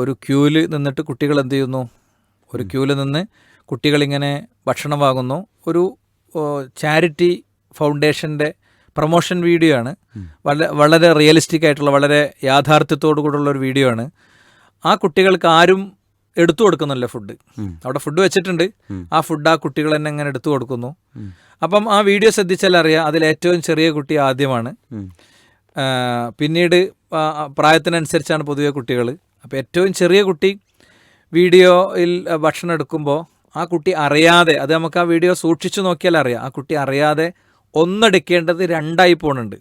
ഒരു ക്യൂവിൽ നിന്നിട്ട് കുട്ടികൾ എന്ത് ചെയ്യുന്നു? ഒരു ക്യൂവിൽ നിന്ന് കുട്ടികളിങ്ങനെ ഭക്ഷണം വാങ്ങുന്നു ഒരു ചാരിറ്റി ഫൗണ്ടേഷന്റെ പ്രൊമോഷൻ വീഡിയോ ആണ്. വളരെ വളരെ റിയലിസ്റ്റിക് ആയിട്ടുള്ള വളരെ യാഥാർത്ഥ്യത്തോടു കൂടെയുള്ള ഒരു വീഡിയോ ആണ്. ആ കുട്ടികൾക്ക് ആരും എടുത്തു കൊടുക്കുന്നില്ല ഫുഡ്. അവിടെ ഫുഡ് വെച്ചിട്ടുണ്ട്. ആ ഫുഡ് ആ കുട്ടികൾ തന്നെ അങ്ങനെ എടുത്തു കൊടുക്കുന്നു. അപ്പം ആ വീഡിയോ ശ്രദ്ധിച്ചാൽ അറിയാം അതിൽ ഏറ്റവും ചെറിയ കുട്ടി ആദ്യമാണ്. പിന്നീട് പ്രായത്തിനനുസരിച്ചാണ് പൊതുവെ കുട്ടികൾ അപ്പോൾ ഏറ്റവും ചെറിയ കുട്ടി വീഡിയോയിൽ ഭക്ഷണം എടുക്കുമ്പോൾ ആ കുട്ടി അറിയാതെ അത് നമുക്ക് ആ വീഡിയോ സൂക്ഷിച്ചു നോക്കിയാൽ അറിയാം. ആ കുട്ടി അറിയാതെ ഒന്നെടുക്കേണ്ടത് രണ്ടായി പോകുന്നുണ്ട്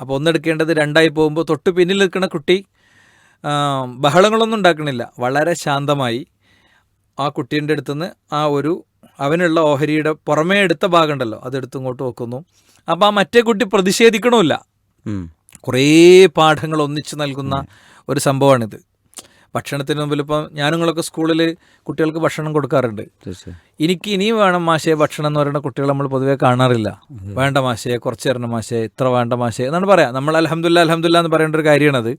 അപ്പോൾ ഒന്നെടുക്കേണ്ടത് രണ്ടായി പോകുമ്പോൾ തൊട്ട് പിന്നിൽ നിൽക്കുന്ന കുട്ടി ബഹളങ്ങളൊന്നും ഉണ്ടാക്കണില്ല. വളരെ ശാന്തമായി ആ കുട്ടീന്റെ അടുത്തുനിന്ന് ആ ഒരു അവനുള്ള ഓഹരിയുടെ പുറമേ എടുത്ത ഭാഗമുണ്ടല്ലോ ഉണ്ടല്ലോ ഇങ്ങോട്ട് വെക്കുന്നു. അപ്പോൾ ആ മറ്റേ കുട്ടി പ്രതിഷേധിക്കണമില്ല. കുറേ പാഠങ്ങൾ ഒന്നിച്ച് നൽകുന്ന ഒരു സംഭവമാണിത്. ഭക്ഷണത്തിന് മുമ്പിൽ ഇപ്പം ഞാനുങ്ങളൊക്കെ സ്കൂളിൽ കുട്ടികൾക്ക് ഭക്ഷണം കൊടുക്കാറുണ്ട്. എനിക്ക് ഇനിയും വേണം മാഷേ ഭക്ഷണം എന്ന് പറയുന്ന കുട്ടികൾ നമ്മൾ പൊതുവേ കാണാറില്ല. വേണ്ട മാഷേ കുറച്ച് തരണം മാഷേ ഇത്ര വേണ്ട മാഷേ എന്നാണ് പറയാം. നമ്മൾ അലഹമുല്ല അലഹമുല്ല എന്ന് പറയേണ്ട ഒരു കാര്യമാണത്.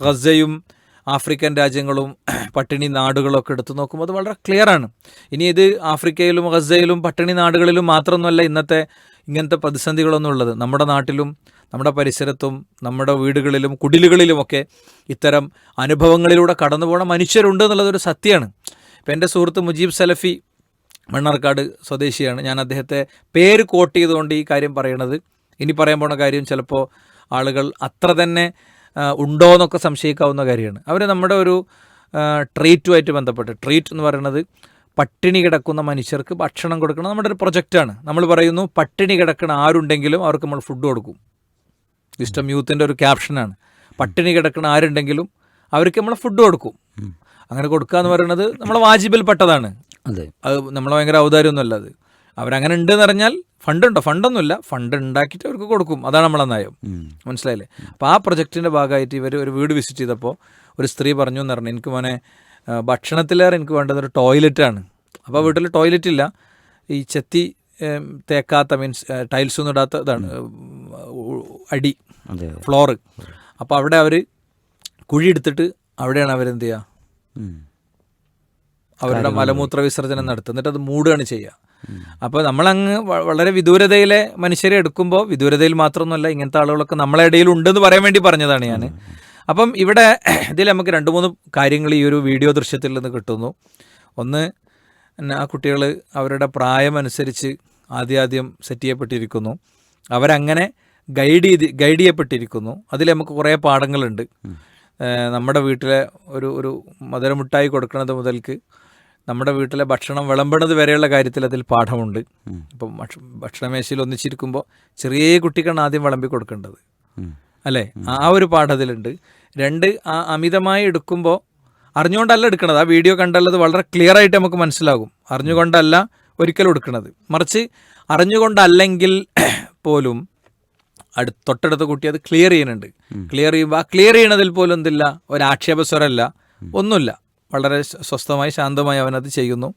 ഗസയും ആഫ്രിക്കൻ രാജ്യങ്ങളും പട്ടിണി നാടുകളൊക്കെ എടുത്തു നോക്കുമ്പോൾ അത് വളരെ ക്ലിയർ ആണ്. ഇനി ഇത് ആഫ്രിക്കയിലും ഗസയിലും പട്ടിണി നാടുകളിലും മാത്രമൊന്നുമല്ല ഇന്നത്തെ ഇങ്ങനത്തെ പ്രതിസന്ധികളൊന്നും ഉള്ളത് നമ്മുടെ നാട്ടിലും നമ്മുടെ പരിസരത്തും നമ്മുടെ വീടുകളിലും കുടിലുകളിലുമൊക്കെ ഇത്തരം അനുഭവങ്ങളിലൂടെ കടന്നു പോകുന്ന മനുഷ്യരുണ്ട് എന്നുള്ളതൊരു സത്യമാണ്. ഇപ്പം എന്റെ സുഹൃത്ത് മുജീബ് സലഫി മണ്ണാർക്കാട് സ്വദേശിയാണ്. ഞാൻ അദ്ദേഹത്തെ പേര് കോട്ട് ചെയ്തുകൊണ്ട് ഈ കാര്യം പറയണത്. ഇനി പറയാൻ പോണ കാര്യം ചിലപ്പോൾ ആളുകൾ അത്ര തന്നെ ഉണ്ടോ എന്നൊക്കെ സംശയിക്കാവുന്ന കാര്യമാണ്. അവർ നമ്മുടെ ഒരു ട്രീറ്റുമായിട്ട് ബന്ധപ്പെട്ട് ട്രീറ്റ് എന്ന് പറയുന്നത് പട്ടിണി കിടക്കുന്ന മനുഷ്യർക്ക് ഭക്ഷണം കൊടുക്കണം. നമ്മുടെ ഒരു പ്രൊജക്റ്റാണ് നമ്മൾ പറയുന്നു പട്ടിണി കിടക്കുന്ന ആരുണ്ടെങ്കിലും അവർക്ക് നമ്മൾ ഫുഡ് കൊടുക്കും. ഇഷ്ടം യൂത്തിന്റെ ഒരു ക്യാപ്ഷനാണ് പട്ടിണി കിടക്കുന്ന ആരുണ്ടെങ്കിലും അവർക്ക് നമ്മൾ ഫുഡ് കൊടുക്കും. അങ്ങനെ കൊടുക്കുക എന്ന് പറയുന്നത് നമ്മളെ വാജിബിൽപ്പെട്ടതാണ്. അതെ. അത് നമ്മളെ ഭയങ്കര ഔദാര്യമൊന്നുമല്ല അത്. അവരങ്ങനെ ഉണ്ട് എന്ന് പറഞ്ഞാൽ ഫണ്ടുണ്ടോ ഫണ്ടൊന്നുമില്ല ഫണ്ട് ഉണ്ടാക്കിയിട്ട് അവർക്ക് കൊടുക്കും. അതാണ് നമ്മളെ നയം. മനസ്സിലായില്ലേ? അപ്പോൾ ആ പ്രൊജക്റ്റിന്റെ ഭാഗമായിട്ട് ഇവർ ഒരു വീട് വിസിറ്റ് ചെയ്തപ്പോൾ ഒരു സ്ത്രീ പറഞ്ഞു എന്ന് പറഞ്ഞു. എനിക്ക് മോനെ ഭക്ഷണത്തിലേറെ എനിക്ക് വേണ്ടത് ഒരു ടോയ്ലറ്റാണ്. അപ്പോൾ വീട്ടിൽ ടോയ്ലറ്റ് ഇല്ല ഈ ചെത്തി തേക്കാത്ത മീൻസ് ടൈൽസ് ഒന്നും ഇടാത്ത ഇതാണ്. അടി ഫ്ലോറ്. അപ്പോൾ അവിടെ അവർ കുഴി എടുത്തിട്ട് അവിടെയാണ് അവരെന്ത് ചെയ്യുക അവരുടെ മലമൂത്ര വിസർജനം നടത്തുക. എന്നിട്ട് അത് മൂടുകയാണ് ചെയ്യുക. അപ്പോൾ നമ്മളങ്ങ് വളരെ വിദൂരതയിലെ മനുഷ്യരെ എടുക്കുമ്പോൾ വിദൂരതയിൽ മാത്രമൊന്നുമല്ല ഇങ്ങനത്തെ ആളുകളൊക്കെ നമ്മളെ ഇടയിൽ ഉണ്ടെന്ന് പറയാൻ വേണ്ടി പറഞ്ഞതാണ് ഞാൻ അപ്പം ഇവിടെ ഇതിൽ നമുക്ക് രണ്ട് മൂന്ന് കാര്യങ്ങൾ ഈ ഒരു വീഡിയോ ദൃശ്യത്തിൽ നിന്ന് കിട്ടുന്നു. ഒന്ന് ആ കുട്ടികൾ അവരുടെ പ്രായമനുസരിച്ച് ആദ്യാദ്യം സെറ്റ് ചെയ്യപ്പെട്ടിരിക്കുന്നു. അവരങ്ങനെ ഗൈഡ് ചെയ്ത് ഗൈഡ് ചെയ്യപ്പെട്ടിരിക്കുന്നു. അതിൽ നമുക്ക് കുറേ പാഠങ്ങളുണ്ട്. നമ്മുടെ വീട്ടിലെ ഒരു ഒരു മധുരമുട്ടായി കൊടുക്കുന്നത് മുതൽക്ക് നമ്മുടെ വീട്ടിലെ ഭക്ഷണം വിളമ്പണത് വരെയുള്ള കാര്യത്തിൽ അതിൽ പാഠമുണ്ട്. ഇപ്പം ഭക്ഷ ഭക്ഷണമേശയിൽ ഒന്നിച്ചിരിക്കുമ്പോൾ ചെറിയ കുട്ടിക്കാണ് ആദ്യം വിളമ്പി കൊടുക്കേണ്ടത്. അല്ലേ? ആ ഒരു പാഠത്തിലുണ്ട്. രണ്ട് ആ അമിതമായി എടുക്കുമ്പോൾ അറിഞ്ഞുകൊണ്ടല്ല എടുക്കണത്. ആ വീഡിയോ കണ്ടുള്ളത് വളരെ ക്ലിയർ ആയിട്ട് നമുക്ക് മനസ്സിലാകും. അറിഞ്ഞുകൊണ്ടല്ല ഒരിക്കലും എടുക്കുന്നത് മറിച്ച് അറിഞ്ഞുകൊണ്ടല്ലെങ്കിൽ പോലും അടു തൊട്ടടുത്ത കുട്ടി അത് ക്ലിയർ ചെയ്യുന്നുണ്ട്. ക്ലിയർ ചെയ്യുമ്പോൾ ആ ക്ലിയർ ചെയ്യണതിൽ പോലും എന്തില്ല? ഒരു ആക്ഷേപസ്വരമല്ല ഒന്നുമില്ല. വളരെ സ്വസ്ഥമായി ശാന്തമായി അവനത് ചെയ്യുന്നു.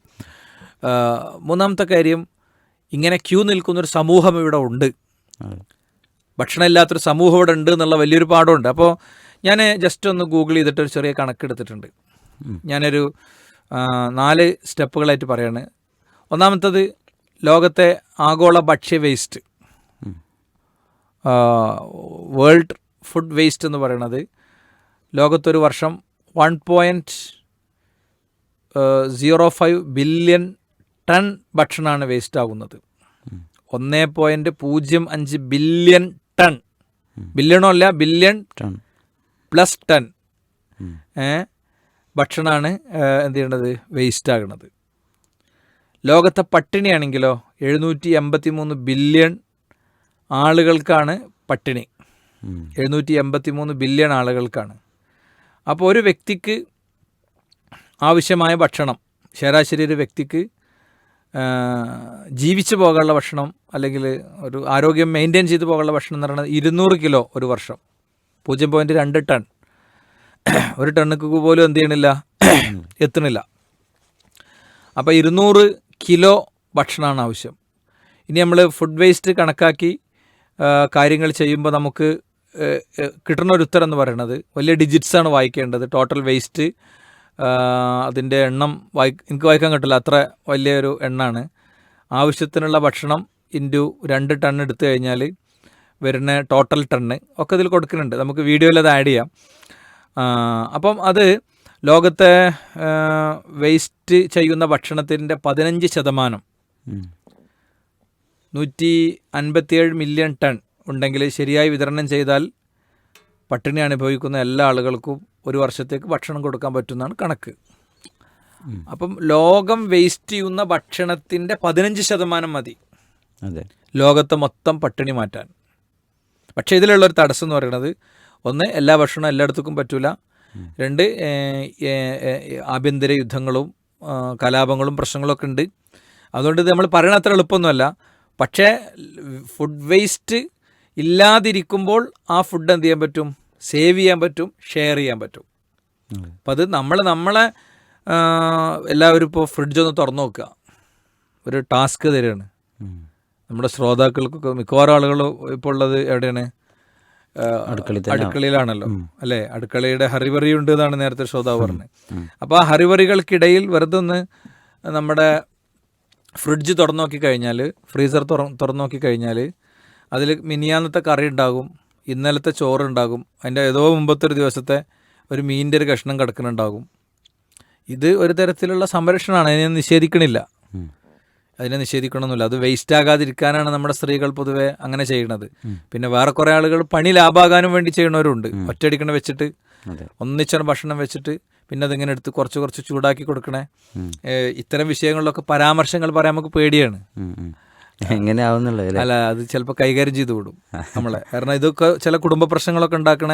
മൂന്നാമത്തെ കാര്യം ഇങ്ങനെ ക്യൂ നിൽക്കുന്നൊരു സമൂഹം ഇവിടെ ഉണ്ട്. അതെ. ഭക്ഷണം ഇല്ലാത്തൊരു സമൂഹം ഇവിടെ ഉണ്ട് എന്നുള്ള വലിയൊരു പാഠമുണ്ട്. അപ്പോൾ ഞാൻ ജസ്റ്റ് ഒന്ന് ഗൂഗിൾ ചെയ്തിട്ട് ഒരു ചെറിയ കണക്കെടുത്തിട്ടുണ്ട്. ഞാനൊരു നാല് സ്റ്റെപ്പുകളായിട്ട് പറയാണ്. ഒന്നാമത്തത് ലോകത്തെ ആഗോള ഭക്ഷ്യ വേസ്റ്റ് വേൾഡ് ഫുഡ് വേസ്റ്റ് എന്ന് പറയുന്നത് ലോകത്തൊരു വർഷം one point zero five billion ton ഭക്ഷണമാണ് വേസ്റ്റ് ആകുന്നത് ഒന്നേ പോയിന്റ് പൂജ്യം അഞ്ച് ബില്യൺ ടൺ. ബില്യണോ അല്ല ബില്യൺ ടൺ. Plus ton. ഭക്ഷണമാണ് എന്ത് ചെയ്യേണ്ടത് വേസ്റ്റ് ആകുന്നത് ലോകത്തെ പട്ടിണിയാണെങ്കിലോ എഴുന്നൂറ്റി എൺപത്തി മൂന്ന് ബില്യൺ ആളുകൾക്കാണ് പട്ടിണി. എഴുന്നൂറ്റി എൺപത്തി മൂന്ന് ബില്യൺ ആളുകൾക്കാണ്. അപ്പോൾ ഒരു വ്യക്തിക്ക് ആവശ്യമായ ഭക്ഷണം ശരാശരി ഒരു വ്യക്തിക്ക് ജീവിച്ചു പോകാനുള്ള ഭക്ഷണം അല്ലെങ്കിൽ ഒരു ആരോഗ്യം മെയിന്റെയിൻ ചെയ്ത് പോകാനുള്ള ഭക്ഷണം എന്ന് പറയുന്നത് ഇരുന്നൂറ് കിലോ ഒരു വർഷം. പൂജ്യം പോയിന്റ് രണ്ട് ടൺ. ഒരു ടണ്ണുക്ക് പോലും എന്ത് ചെയ്യണില്ല? എത്തണില്ല അപ്പോൾ ഇരുന്നൂറ് കിലോ ഭക്ഷണമാണ് ആവശ്യം. ഇനി നമ്മൾ ഫുഡ് വേസ്റ്റ് കണക്കാക്കി കാര്യങ്ങൾ ചെയ്യുമ്പോൾ നമുക്ക് കിട്ടുന്ന ഒരു ഉത്തരം എന്ന് പറയുന്നത് വലിയ ഡിജിറ്റ്സ് ആണ് വായിക്കേണ്ടത്. ടോട്ടൽ വേസ്റ്റ് അതിന്റെ എണ്ണം വായി എനിക്ക് വായിക്കാൻ കിട്ടില്ല. അത്ര വലിയൊരു എണ്ണാണ്. ആവശ്യത്തിനുള്ള ഭക്ഷണം ഇന്റു രണ്ട് ടൺ എടുത്തു കഴിഞ്ഞാൽ വരുന്ന ടോട്ടൽ ടണ്ണ് ഒക്കെ ഇതിൽ കൊടുക്കുന്നുണ്ട്. നമുക്ക് വീഡിയോയിൽ അത് ആഡ് ചെയ്യാം. അപ്പം അത് ലോകത്തെ വേസ്റ്റ് ചെയ്യുന്ന ഭക്ഷണത്തിന്റെ പതിനഞ്ച് ശതമാനം. നൂറ്റി അൻപത്തിയേഴ് മില്യൺ ടൺ ഉണ്ടെങ്കിൽ ശരിയായി വിതരണം ചെയ്താൽ പട്ടിണി അനുഭവിക്കുന്ന എല്ലാ ആളുകൾക്കും ഒരു വർഷത്തേക്ക് ഭക്ഷണം കൊടുക്കാൻ പറ്റുന്നതാണ് കണക്ക്. അപ്പം ലോകം വേസ്റ്റ് ചെയ്യുന്ന ഭക്ഷണത്തിന്റെ പതിനഞ്ച് ശതമാനം മതി. അതെ. ലോകത്തെ മൊത്തം പട്ടിണി മാറ്റാൻ. പക്ഷേ ഇതിലുള്ള ഒരു തടസ്സം എന്ന് പറയുന്നത് ഒന്ന് എല്ലാ ഭക്ഷണവും എല്ലായിടത്തേക്കും പറ്റൂല. രണ്ട് ആഭ്യന്തര യുദ്ധങ്ങളും കലാപങ്ങളും പ്രശ്നങ്ങളൊക്കെ ഉണ്ട്. അതുകൊണ്ട് ഇത് നമ്മൾ പറയണ അത്ര എളുപ്പമൊന്നുമല്ല. പക്ഷേ ഫുഡ് വേസ്റ്റ് ഇല്ലാതിരിക്കുമ്പോൾ ആ ഫുഡ് എന്ത് ചെയ്യാൻ പറ്റും? സേവ് ചെയ്യാൻ പറ്റും ഷെയർ ചെയ്യാൻ പറ്റും. അപ്പം അത് നമ്മൾ നമ്മളെ എല്ലാവരും ഇപ്പോൾ ഫ്രിഡ്ജ് ഒന്ന് തുറന്നു നോക്കുക. ഒരു ടാസ്ക് തരികയാണ്. നമ്മുടെ ശ്രോതാക്കൾക്കൊക്കെ മിക്കവാറും ആളുകൾ ഇപ്പോൾ ഉള്ളത് എവിടെയാണ്? അടുക്കള അടുക്കളയിലാണല്ലോ. അല്ലേ? അടുക്കളയുടെ ഹറിവറി ഉണ്ട് എന്നാണ് നേരത്തെ ശ്രോതാവ് പറഞ്ഞത്. അപ്പോൾ ആ ഹറിവറികൾക്കിടയിൽ വെറുതെ ഒന്ന് നമ്മുടെ ഫ്രിഡ്ജ് തുറന്നു നോക്കി കഴിഞ്ഞാൽ ഫ്രീസർ തുറന്നു നോക്കി കഴിഞ്ഞാൽ അതിൽ മിനിയാന്നത്തെ കറി ഉണ്ടാകും. ഇന്നലത്തെ ചോറുണ്ടാകും. അതിന്റെ ഏതോ മുമ്പത്തെ ഒരു ദിവസത്തെ ഒരു മീനിന്റെ ഒരു കഷ്ണം കിടക്കുന്നുണ്ടാകും ഇത് ഒരു തരത്തിലുള്ള സംരക്ഷണമാണ്. അതിനെ നിഷേധിക്കണില്ല. അതിനെ നിഷേധിക്കണമെന്നില്ല അത് വേസ്റ്റ് ആകാതിരിക്കാനാണ് നമ്മുടെ സ്ത്രീകൾ പൊതുവെ അങ്ങനെ ചെയ്യുന്നത് പിന്നെ വേറെ കുറേ ആളുകൾ പണി ലാഭാകാനും വേണ്ടി ചെയ്യണവരുണ്ട് ഒറ്റയടിക്കണ വെച്ചിട്ട് ഒന്നിച്ചാണ് ഭക്ഷണം വെച്ചിട്ട് പിന്നെ അതിങ്ങനെ എടുത്ത് കുറച്ച് കുറച്ച് ചൂടാക്കി കൊടുക്കണേ. ഇത്തരം വിഷയങ്ങളിലൊക്കെ പരാമർശങ്ങൾ പറയാൻ നമുക്ക് പേടിയാണ്. ഉം, ഉം. എങ്ങനെ ആവുന്നുള്ളത് അല്ല അത് ചിലപ്പോൾ കൈകാര്യം ചെയ്തു വിടും നമ്മളെ. കാരണം ഇതൊക്കെ ചില കുടുംബ പ്രശ്നങ്ങളൊക്കെ ഉണ്ടാക്കണ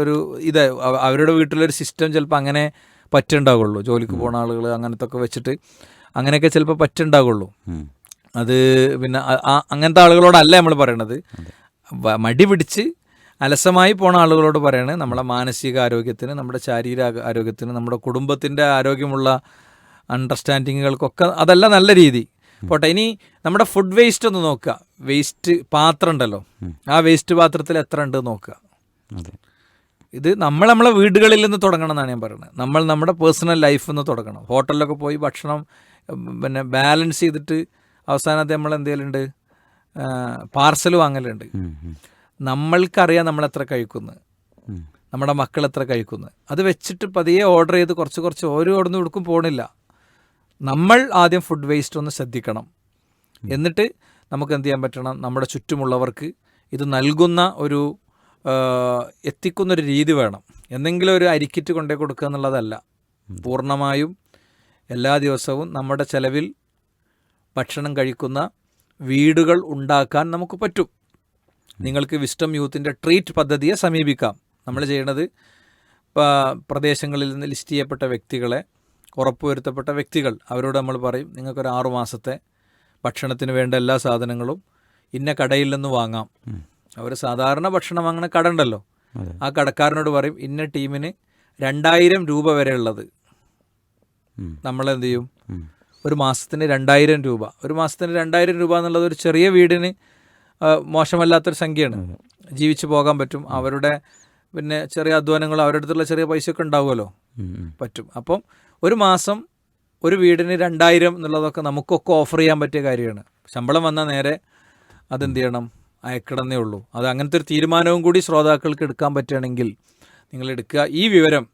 ഒരു ഇത് അവരുടെ വീട്ടിലൊരു സിസ്റ്റം ചിലപ്പോൾ അങ്ങനെ പറ്റുണ്ടാവുള്ളൂ. ജോലിക്ക് പോണ ആളുകൾ അങ്ങനത്തെ ഒക്കെ വെച്ചിട്ട് അങ്ങനെയൊക്കെ ചിലപ്പോൾ പറ്റുണ്ടാവുള്ളൂ. അത് പിന്നെ അങ്ങനത്തെ ആളുകളോടല്ല നമ്മൾ പറയണത്. മടി പിടിച്ച് അലസമായി പോണ ആളുകളോട് പറയണേ നമ്മളെ മാനസിക ആരോഗ്യത്തിന് നമ്മുടെ ശാരീരിക ആരോഗ്യത്തിന് നമ്മുടെ കുടുംബത്തിന്റെ ആരോഗ്യമുള്ള അണ്ടർസ്റ്റാൻഡിങ്ങുകൾക്കൊക്കെ അതല്ല നല്ല രീതി. പോട്ടെ ഇനി നമ്മുടെ ഫുഡ് വേസ്റ്റ് ഒന്ന് നോക്കുക. വേസ്റ്റ് പാത്രം ഉണ്ടല്ലോ ആ വേസ്റ്റ് പാത്രത്തിൽ എത്ര ഉണ്ട് നോക്കുക. ഇത് നമ്മൾ നമ്മളെ വീടുകളിൽ നിന്ന് തുടങ്ങണം എന്നാണ് ഞാൻ പറയുന്നത്. നമ്മൾ നമ്മുടെ പേഴ്സണൽ ലൈഫിൽ നിന്ന് തുടങ്ങണം. ഹോട്ടലിലൊക്കെ പോയി ഭക്ഷണം പിന്നെ ബാലൻസ് ചെയ്തിട്ട് അവസാനത്തെ നമ്മൾ എന്തെങ്കിലുണ്ട് പാർസൽ വാങ്ങലുണ്ട്. നമ്മൾക്കറിയാം നമ്മൾ എത്ര കഴിക്കുന്നു. നമ്മുടെ മക്കൾ എത്ര കഴിക്കുന്നു. അത് വെച്ചിട്ട് പതിയെ ഓർഡർ ചെയ്ത് കുറച്ച് കുറച്ച് ഓരോ ഓടുന്ന കൊടുക്കും പോകണില്ല നമ്മൾ ആദ്യം ഫുഡ് വേസ്റ്റ് ഒന്ന് ശ്രദ്ധിക്കണം. എന്നിട്ട് നമുക്ക് എന്ത് ചെയ്യാൻ പറ്റണം? നമ്മുടെ ചുറ്റുമുള്ളവർക്ക് ഇത് നൽകുന്ന ഒരു എത്തിക്കുന്നൊരു രീതി വേണം. എന്തെങ്കിലും ഒരു അരിക്കിറ്റ് കൊണ്ടേ കൊടുക്കുക എന്നുള്ളതല്ല. പൂർണമായും എല്ലാ ദിവസവും നമ്മുടെ ചെലവിൽ ഭക്ഷണം കഴിക്കുന്ന വീടുകൾ ഉണ്ടാക്കാൻ നമുക്ക് പറ്റും. നിങ്ങൾക്ക് വിസ്റ്റം യൂത്തിന്റെ ട്രീറ്റ് പദ്ധതിയെ സമീപിക്കാം. നമ്മൾ ചെയ്യണത് പ്രദേശങ്ങളിൽ നിന്ന് ലിസ്റ്റ് ചെയ്യപ്പെട്ട വ്യക്തികളെ ഉറപ്പുവരുത്തപ്പെട്ട വ്യക്തികൾ. അവരോട് നമ്മൾ പറയും നിങ്ങൾക്കൊരു ആറു മാസത്തെ ഭക്ഷണത്തിന് വേണ്ട എല്ലാ സാധനങ്ങളും ഇന്ന കടയിൽ നിന്ന് വാങ്ങാം. അവർ സാധാരണ ഭക്ഷണം വാങ്ങുന്ന കട ഉണ്ടല്ലോ ആ കടക്കാരനോട് പറയും ഇന്ന ടീമിന് രണ്ടായിരം രൂപ വരെ ഉള്ളത്. നമ്മൾ എന്ത് ചെയ്യും? ഒരു മാസത്തിന് രണ്ടായിരം രൂപ. ഒരു മാസത്തിന് രണ്ടായിരം രൂപ എന്നുള്ളത് ഒരു ചെറിയ വീടിന് മോശമല്ലാത്തൊരു സംഖ്യയാണ്. ജീവിച്ചു പോകാൻ പറ്റും. അവരുടെ പിന്നെ ചെറിയ അധ്വാനങ്ങൾ അവരുടെ അടുത്തുള്ള ചെറിയ പൈസ ഒക്കെ ഉണ്ടാവുമല്ലോ. പറ്റും. അപ്പം ഒരു മാസം ഒരു വീടിന് രണ്ടായിരം എന്നുള്ളതൊക്കെ നമുക്കൊക്കെ ഓഫർ ചെയ്യാൻ പറ്റിയ കാര്യമാണ്. ശമ്പളം വന്നാൽ നേരെ അതെന്ത് ചെയ്യണം? അയക്കണമെന്നേ ഉള്ളൂ. അത് അങ്ങനത്തെ ഒരു തീരുമാനവും കൂടി ശ്രോതാക്കൾക്ക് എടുക്കാൻ പറ്റുകയാണെങ്കിൽ നിങ്ങൾ എടുക്കുക. ഈ വിവരം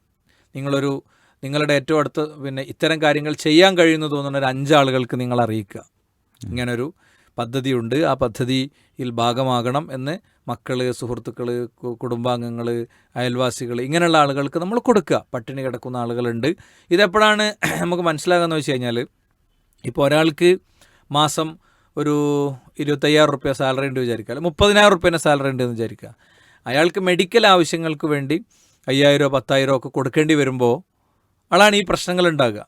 നിങ്ങളൊരു നിങ്ങളുടെ ഏറ്റവും അടുത്ത് പിന്നെ ഇത്തരം കാര്യങ്ങൾ ചെയ്യാൻ കഴിയുന്നു തോന്നുന്ന ഒരു അഞ്ചാളുകൾക്ക് നിങ്ങൾ അറിയിക്കുക. ഇങ്ങനൊരു പദ്ധതിയുണ്ട്. ആ പദ്ധതിയിൽ ഭാഗമാകണം എന്ന് മക്കൾ സുഹൃത്തുക്കൾ കുടുംബാംഗങ്ങൾ അയൽവാസികൾ ഇങ്ങനെയുള്ള ആളുകൾക്ക് നമ്മൾ കൊടുക്കുക. പട്ടിണി കിടക്കുന്ന ആളുകളുണ്ട്. ഇതെപ്പോഴാണ് നമുക്ക് മനസ്സിലാകുന്നത് വെച്ച് കഴിഞ്ഞാൽ ഇപ്പോൾ ഒരാൾക്ക് മാസം ഒരു ഇരുപത്തയ്യായിരം റുപ്യ സാലറി ഉണ്ട് വിചാരിക്കുക. അല്ലെങ്കിൽ മുപ്പതിനായിരം റുപ്യേന്റെ സാലറി ഉണ്ട് എന്ന് വിചാരിക്കുക. അയാൾക്ക് മെഡിക്കൽ ആവശ്യങ്ങൾക്ക് വേണ്ടി അയ്യായിരമോ പത്തായിരമോ ഒക്കെ കൊടുക്കേണ്ടി വരുമ്പോൾ ആളാണ് ഈ പ്രശ്നങ്ങൾ ഉണ്ടാകുക.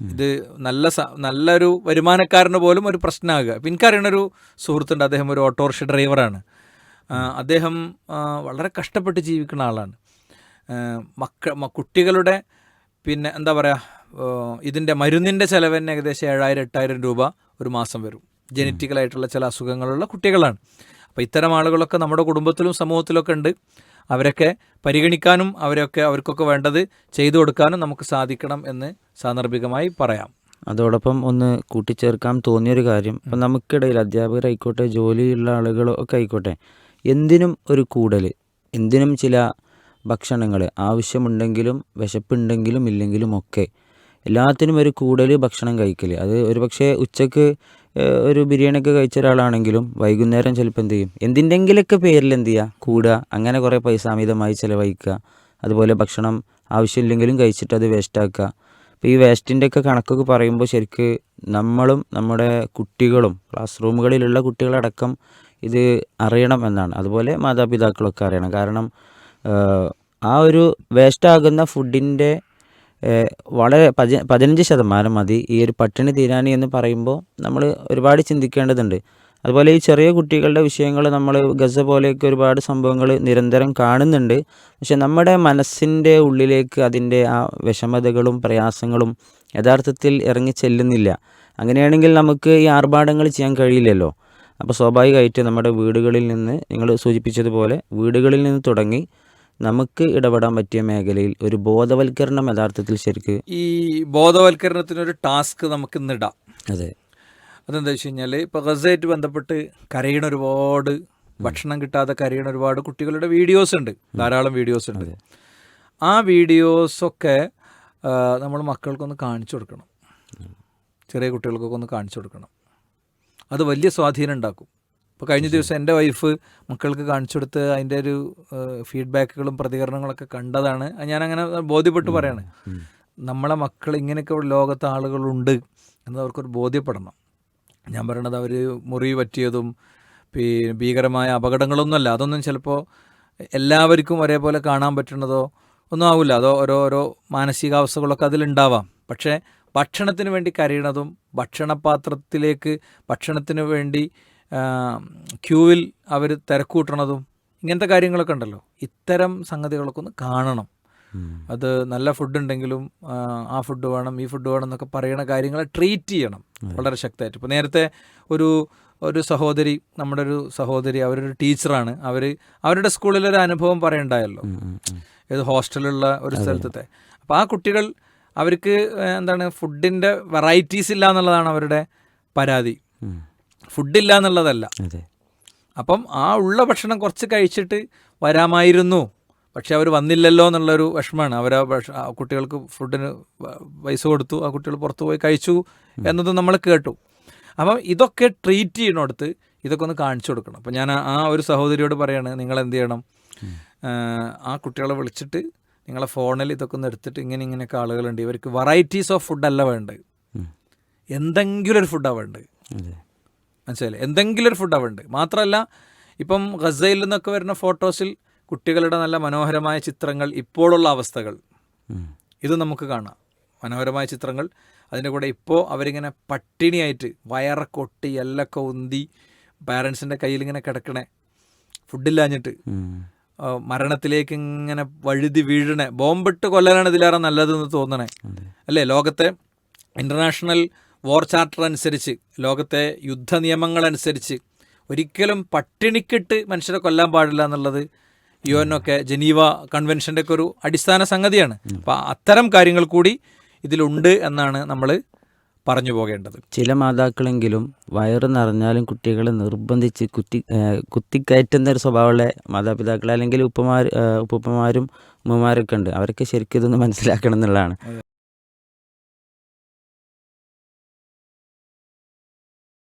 ഇത് നല്ല സ- നല്ലൊരു വരുമാനക്കാരന് പോലും ഒരു പ്രശ്നമാകുക. ഇപ്പം എനിക്കറിയണ ഒരു സുഹൃത്തുണ്ട്. അദ്ദേഹം ഒരു ഓട്ടോറിക്ഷ ഡ്രൈവറാണ്. അദ്ദേഹം വളരെ കഷ്ടപ്പെട്ട് ജീവിക്കുന്ന ആളാണ്. മക്ക കുട്ടികളുടെ പിന്നെ എന്താ പറയുക ഇതിന്റെ മരുന്നിന്റെ ചിലവ് തന്നെ ഏകദേശം ഏഴായിരം എട്ടായിരം രൂപ ഒരു മാസം വരും. ജനറ്റിക്കലായിട്ടുള്ള ചില അസുഖങ്ങളുള്ള കുട്ടികളാണ്. അപ്പോൾ ഇത്തരം ആളുകളൊക്കെ നമ്മുടെ കുടുംബത്തിലും സമൂഹത്തിലൊക്കെ ഉണ്ട്. അവരൊക്കെ പരിഗണിക്കാനും അവരൊക്കെ അവർക്കൊക്കെ വേണ്ടത് ചെയ്തു കൊടുക്കാനും നമുക്ക് സാധിക്കണം എന്ന് സാന്ദർഭികമായി പറയാം. അതോടൊപ്പം ഒന്ന് കൂട്ടിച്ചേർക്കാൻ തോന്നിയൊരു കാര്യം. ഇപ്പം നമുക്കിടയിൽ അധ്യാപകരായിക്കോട്ടെ ജോലിയുള്ള ആളുകളൊക്കെ ആയിക്കോട്ടെ എന്തിനും ഒരു കൂടൽ എന്തിനും ചില ഭക്ഷണങ്ങൾ ആവശ്യമുണ്ടെങ്കിലും വിശപ്പുണ്ടെങ്കിലും ഇല്ലെങ്കിലും ഒക്കെ എല്ലാത്തിനും ഒരു കൂടൽ ഭക്ഷണം കഴിക്കൽ അത് ഒരു പക്ഷേ ഉച്ചയ്ക്ക് ഒരു ബിരിയാണിയൊക്കെ കഴിച്ച ഒരാളാണെങ്കിലും വൈകുന്നേരം ചിലപ്പോൾ എന്ത് ചെയ്യും? എന്തിന്റെങ്കിലൊക്കെ പേരിൽ എന്ത് ചെയ്യുക കൂടുക അങ്ങനെ കുറേ പൈസ അമിതമായി ചിലവഴിക്കുക. അതുപോലെ ഭക്ഷണം ആവശ്യമില്ലെങ്കിലും കഴിച്ചിട്ട് അത് വേസ്റ്റാക്കുക അപ്പോൾ ഈ വേസ്റ്റിന്റെയൊക്കെ കണക്കൊക്കെ പറയുമ്പോൾ ശരിക്ക് നമ്മളും നമ്മുടെ കുട്ടികളും ക്ലാസ് റൂമുകളിലുള്ള കുട്ടികളടക്കം ഇത് അറിയണം എന്നാണ്. അതുപോലെ മാതാപിതാക്കളൊക്കെ അറിയണം. കാരണം ആ ഒരു വേസ്റ്റാകുന്ന ഫുഡിന്റെ വളരെ പതി പതിനഞ്ച് ശതമാനം മതി. ഈ ഒരു പട്ടിണി തീരാനി എന്ന് പറയുമ്പോൾ നമ്മൾ ഒരുപാട് ചിന്തിക്കേണ്ടതുണ്ട്. അതുപോലെ ഈ ചെറിയ കുട്ടികളുടെ വിഷയങ്ങൾ നമ്മൾ ഗസ പോലെയൊക്കെ ഒരുപാട് സംഭവങ്ങൾ നിരന്തരം കാണുന്നുണ്ട്. പക്ഷെ നമ്മുടെ മനസ്സിന്റെ ഉള്ളിലേക്ക് അതിന്റെ ആ വിഷമതകളും പ്രയാസങ്ങളും യഥാർത്ഥത്തിൽ ഇറങ്ങി ചെല്ലുന്നില്ല. അങ്ങനെയാണെങ്കിൽ നമുക്ക് ഈ ആർഭാടങ്ങൾ ചെയ്യാൻ കഴിയില്ലല്ലോ. അപ്പോൾ സ്വാഭാവികമായിട്ട് നമ്മുടെ വീടുകളിൽ നിന്ന് നിങ്ങൾ സൂചിപ്പിച്ചതുപോലെ വീടുകളിൽ നിന്ന് തുടങ്ങി നമുക്ക് ഇടപെടാൻ പറ്റിയ മേഖലയിൽ ഒരു ബോധവൽക്കരണം യഥാർത്ഥത്തിൽ ശരിക്ക് ഈ ബോധവൽക്കരണത്തിനൊരു ടാസ്ക് നമുക്ക് ഇന്നിടാം അതെ. അതെന്താ വെച്ച് കഴിഞ്ഞാൽ ഇപ്പോൾ ഗസയായിട്ട് ബന്ധപ്പെട്ട് കരയണ ഒരുപാട് ഭക്ഷണം കിട്ടാതെ കരയണ ഒരുപാട് കുട്ടികളുടെ വീഡിയോസ് ഉണ്ട്. ധാരാളം വീഡിയോസ് ഉണ്ട്. ആ വീഡിയോസൊക്കെ നമ്മൾ മക്കൾക്കൊന്ന് കാണിച്ചു കൊടുക്കണം. ചെറിയ കുട്ടികൾക്കൊക്കെ ഒന്ന് കാണിച്ചു കൊടുക്കണം. അത് വലിയ സ്വാധീനം ഉണ്ടാക്കും. ഇപ്പോൾ കഴിഞ്ഞ ദിവസം എന്റെ വൈഫ് മക്കൾക്ക് കാണിച്ചു കൊടുത്ത് അതിന്റെ ഒരു ഫീഡ്ബാക്കുകളും പ്രതികരണങ്ങളൊക്കെ കണ്ടതാണ്. ഞാൻ ഞാനങ്ങനെ ബോധ്യപ്പെട്ട് പറയാണ്. നമ്മളെ മക്കൾ ഇങ്ങനെയൊക്കെ ലോകത്ത് ആളുകളുണ്ട് എന്നത് അവർക്കൊരു ബോധ്യപ്പെടണം. ഞാൻ പറയണത് അവർ മുറി പറ്റിയതും പിന്നെ ഭീകരമായ അപകടങ്ങളൊന്നുമല്ല അതൊന്നും ചിലപ്പോൾ എല്ലാവർക്കും ഒരേപോലെ കാണാൻ പറ്റുന്നതോ ഒന്നും ആവില്ല. അതോ ഓരോ ഓരോ മാനസികാവസ്ഥകളൊക്കെ അതിലുണ്ടാവാം. പക്ഷേ ഭക്ഷണത്തിന് വേണ്ടി കരയണതും ഭക്ഷണപാത്രത്തിലേക്ക് ഭക്ഷണത്തിന് വേണ്ടി ക്യൂവിൽ അവർ തിരക്കൂട്ടണതും ഇങ്ങനത്തെ കാര്യങ്ങളൊക്കെ ഉണ്ടല്ലോ. ഇത്തരം സംഗതികളൊക്കെ ഒന്ന് കാണണം. അത് നല്ല ഫുഡ് ഉണ്ടെങ്കിലും ആ, ആ ഫുഡ് വേണം ഈ ഫുഡ് വേണം എന്നൊക്കെ പറയുന്ന കാര്യങ്ങളെ ട്രീറ്റ് ചെയ്യണം വളരെ ശക്തമായിട്ട്. ഇപ്പോൾ നേരത്തെ ഒരു ഒരു സഹോദരി നമ്മുടെ ഒരു സഹോദരി അവരൊരു ടീച്ചറാണ്. അവർ അവരുടെ സ്കൂളിലൊരു അനുഭവം പറയണ്ടായല്ലോ. ഏത് ഹോസ്റ്റലുള്ള ഒരു സ്ഥലത്തെ അപ്പോൾ ആ കുട്ടികൾ അവർക്ക് എന്താണ് ഫുഡിന്റെ വെറൈറ്റീസ് ഇല്ല എന്നുള്ളതാണ് അവരുടെ പരാതി. ഫുഡില്ല എന്നുള്ളതല്ല. അപ്പം ആ ഉള്ള ഭക്ഷണം കുറച്ച് കഴിച്ചിട്ട് വരാമായിരുന്നു. പക്ഷെ അവർ വന്നില്ലല്ലോ എന്നുള്ളൊരു വിഷമമാണ് അവർ ആ കുട്ടികൾക്ക് ഫുഡിന് പൈസ കൊടുത്തു ആ കുട്ടികൾ പുറത്തു പോയി കഴിച്ചു എന്നത് നമ്മൾ കേട്ടു. അപ്പം ഇതൊക്കെ ട്രീറ്റ് ചെയ്യണടുത്ത് ഇതൊക്കെ ഒന്ന് കാണിച്ചു കൊടുക്കണം. അപ്പം ഞാൻ ആ- ഒരു സഹോദരിയോട് പറയാണ് നിങ്ങൾ എന്ത് ചെയ്യണം ആ കുട്ടികളെ വിളിച്ചിട്ട് നിങ്ങളെ ഫോണിൽ ഇതൊക്കെ ഒന്ന് എടുത്തിട്ട് ഇങ്ങനെ ഇങ്ങനെയൊക്കെ ആളുകളുണ്ട്. ഇവർക്ക് വെറൈറ്റീസ് ഓഫ് ഫുഡല്ല വേണ്ടത്. എന്തെങ്കിലും ഒരു ഫുഡാണ് വേണ്ടത്. മനസ്സിലായില്ലേ? എന്തെങ്കിലും ഒരു ഫുഡാണ് വേണ്ടത്. മാത്രമല്ല ഇപ്പം ഗസയിൽ നിന്നൊക്കെ വരുന്ന ഫോട്ടോസിൽ കുട്ടികളുടെ നല്ല മനോഹരമായ ചിത്രങ്ങൾ ഇപ്പോഴുള്ള അവസ്ഥകൾ. ഇത് നമുക്ക് കാണാം. മനോഹരമായ ചിത്രങ്ങൾ. അതിന്റെ കൂടെ ഇപ്പോൾ അവരിങ്ങനെ പട്ടിണിയായിട്ട് വയറൊക്കെ എല്ലൊക്കെ ഉന്തി പാരൻസിന്റെ കയ്യിൽ ഇങ്ങനെ കിടക്കണേ. ഫുഡില്ലാഞ്ഞിട്ട് മരണത്തിലേക്ക് ഇങ്ങനെ വഴുതി വീഴണേ. ബോംബിട്ട് കൊല്ലാനാണ് ഇതിലേറെ നല്ലതെന്ന് തോന്നണേ. അല്ലേ? ലോകത്തെ ഇന്റർനാഷണൽ വാർ ചാർട്ടർ അനുസരിച്ച് ലോകത്തെ യുദ്ധ നിയമങ്ങളനുസരിച്ച് ഒരിക്കലും പട്ടിണിക്കിട്ട് മനുഷ്യരെ കൊല്ലാൻ പാടില്ല എന്നുള്ളത് യു എൻ ഒക്കെ ജനീവ കൺവെൻഷന്റെ ഒക്കെ ഒരു അടിസ്ഥാന സംഗതിയാണ്. അപ്പം അത്തരം കാര്യങ്ങൾ കൂടി ഇതിലുണ്ട് എന്നാണ് നമ്മൾ പറഞ്ഞു പോകേണ്ടത്. ചില മാതാക്കളെങ്കിലും വയറ് നിറഞ്ഞാലും കുട്ടികളെ നിർബന്ധിച്ച് കുത്തി കുത്തിക്കയറ്റുന്ന ഒരു സ്വഭാവമുള്ള മാതാപിതാക്കൾ അല്ലെങ്കിൽ ഉപ്പമാർ ഏഹ് ഉപ്പുപ്പമാരും ഉമ്മമാരൊക്കെ ഉണ്ട്. അവരൊക്കെ ശരിക്കും ഇതൊന്ന് മനസ്സിലാക്കണം എന്നുള്ളതാണ്.